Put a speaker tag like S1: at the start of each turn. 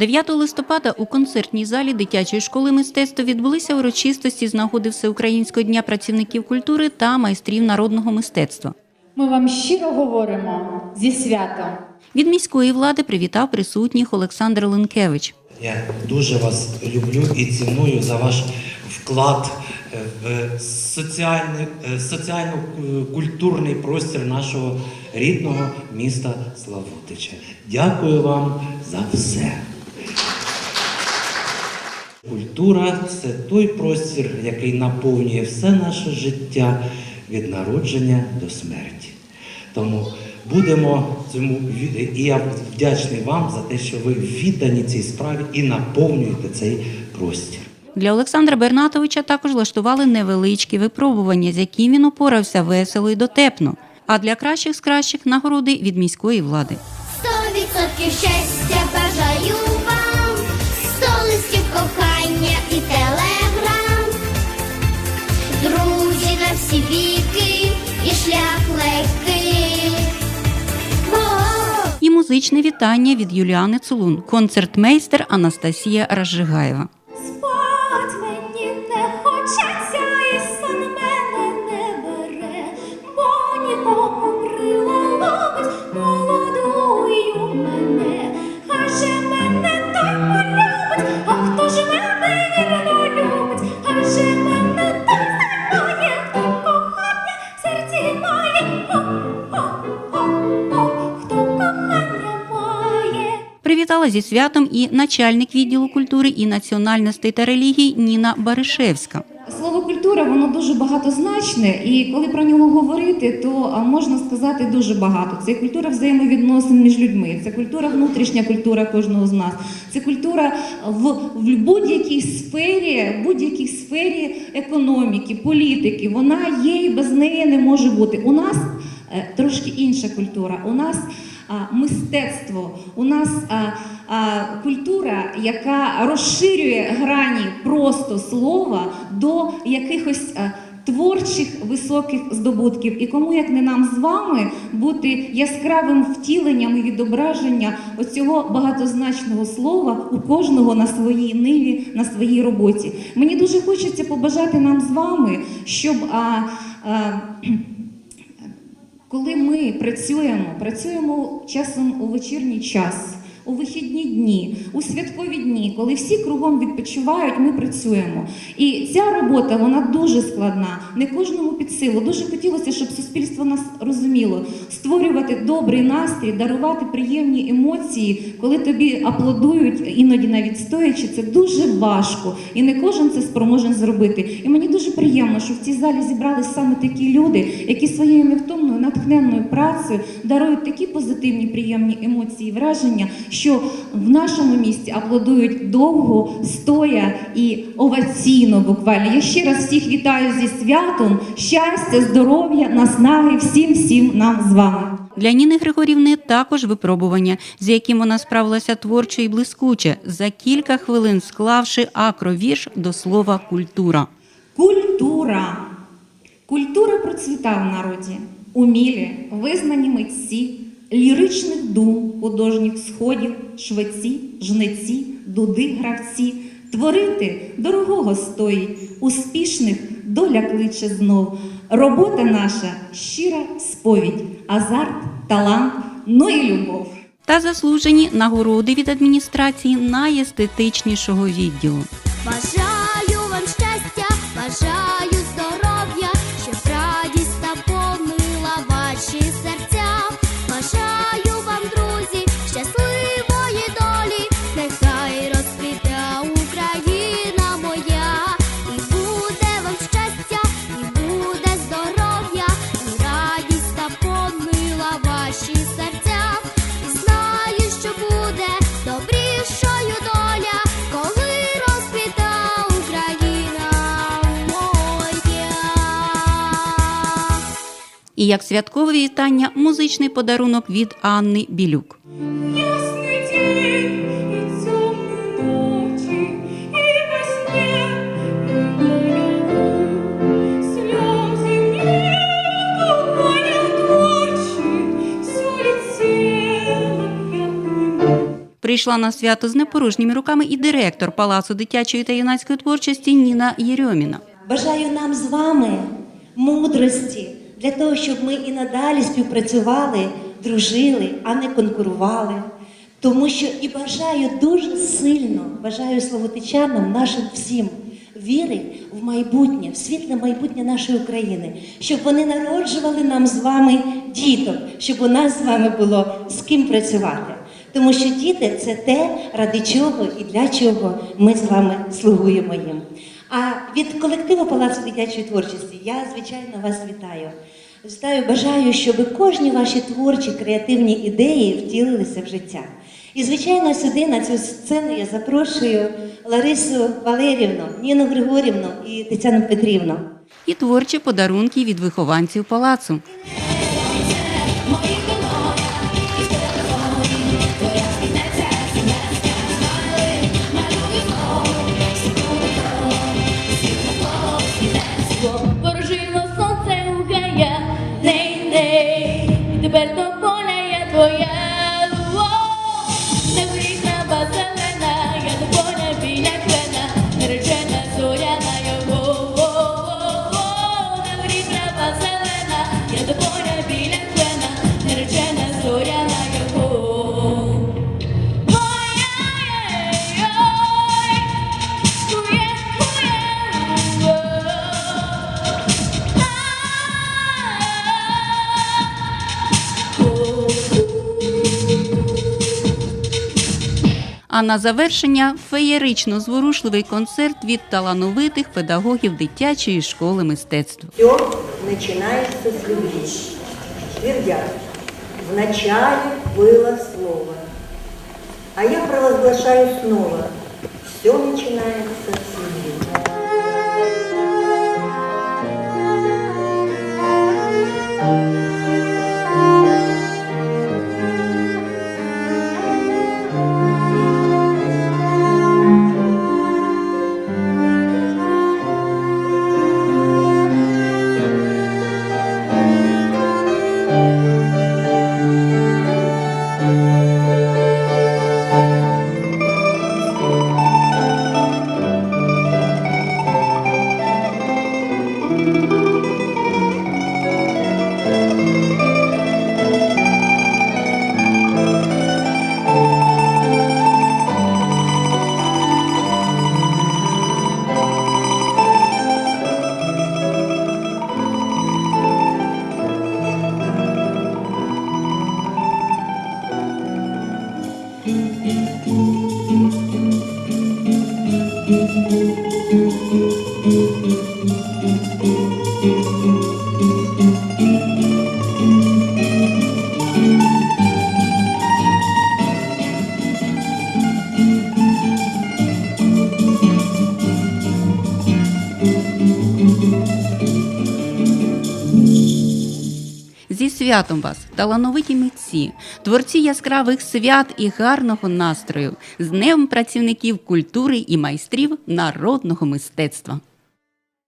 S1: 9 листопада у концертній залі дитячої школи мистецтва відбулися урочистості з нагоди Всеукраїнського дня працівників культури та майстрів народного мистецтва.
S2: Ми вам щиро говоримо зі святом.
S1: Від міської влади привітав присутніх Олександр Ленкевич.
S3: Я дуже вас люблю і ціную за ваш вклад е, в соціальний, е, соціально-культурний простір нашого рідного міста Славутича. Дякую вам за все. Культура це той простір, який наповнює все наше життя від народження до смерті. Тому будемо цьому від- і я вдячний вам за те, що ви віддані цій справі і наповнюєте цей простір.
S1: Для Олександра Бернатовича також влаштували невеличкі випробування, з яким він упорався весело і дотепно. А для кращих з кращих нагороди від міської влади.
S4: Сто відсотків щастя
S1: музичне вітання від Юліани Цулун, концертмейстер Анастасія Разжигаєва. Привітала зі святом і начальник відділу культури і національностей та релігій Ніна Баришевська.
S2: Слово культура воно дуже багатозначне, і коли про нього говорити, то можна сказати дуже багато. Це культура взаємовідносин між людьми, це культура, внутрішня культура кожного з нас. Це культура в, в будь-якій сфері, будь-якій сфері економіки, політики. Вона є і без неї не може бути. У нас е, трошки інша культура. У нас мистецтво, у нас культура, яка розширює грані просто слова до якихось творчих високих здобутків. І кому як не нам з вами бути яскравим втіленням і відображення оцього багатозначного слова у кожного на своїй ниві, на своїй роботі. Мені дуже хочеться побажати нам з вами, щоб. А, а, коли ми працюємо, працюємо часом у вечірній час, у вихідні дні, у святкові дні, коли всі кругом відпочивають, ми працюємо. І ця робота вона дуже складна, не кожному під силу. Дуже хотілося, щоб суспільство нас розуміло, створювати добрий настрій, дарувати приємні емоції, коли тобі аплодують, іноді навіть стоячи, це дуже важко, і не кожен це спроможен зробити. І мені дуже приємно, що в цій залі зібрались саме такі люди, які своєю невтомною, натхненною працею дарують такі позитивні, приємні емоції, і враження, що в нашому місті аплодують довго, стоя і оваційно буквально. Я ще раз всіх вітаю зі святом, щастя, здоров'я, наснаги всім всім нам з вами.
S1: Для Ніни Григорівни також випробування, з яким вона справилася творчо і блискуче, за кілька хвилин склавши акровірш до слова культура.
S2: Культура. Культура процвіта в народі. Умілі, визнані митці, ліричних дум, художніх сходів, швеці, жнеці, дуди, гравці. Творити дорогого стоїть, успішних доля кличе знов. Робота наша щира сповідь, азарт, талант, ну і любов.
S1: Та заслужені нагороди від адміністрації найестетичнішого відділу.
S4: Бажаю вам щастя, бажаю І
S1: як святкове вітання, музичний подарунок від Анни Білюк. Прийшла на свято з непорожніми руками і директор Палацу дитячої та юнацької творчості Ніна Єрьоміна.
S5: Бажаю нам з вами мудрості для того, щоб ми і надалі співпрацювали, дружили, а не конкурували. Тому що і бажаю дуже сильно, бажаю словотичанам, нашим всім віри в майбутнє, в світле майбутнє нашої України, щоб вони народжували нам з вами діток, щоб у нас з вами було з ким працювати. Тому що діти це те, ради чого і для чого ми з вами слугуємо їм. А від колективу Палацу дитячої творчості я, звичайно, вас вітаю. Вітаю, бажаю, щоб кожні ваші творчі креативні ідеї втілилися в життя. І, звичайно, сюди на цю сцену я запрошую Ларису Валерівну, Ніну Григорівну і Тетяну Петрівну.
S1: І творчі подарунки від вихованців палацу.
S6: Yeah.
S1: А на завершення феєрично зворушливий концерт від талановитих педагогів дитячої школи мистецтв.
S7: Все починається з любви. Твердят, вначале було слово. А я провозглашаю снова, все починається з любви.
S1: Зі святом вас, талановиті митці, творці яскравих свят і гарного настрою, з Днем працівників культури і майстрів народного мистецтва.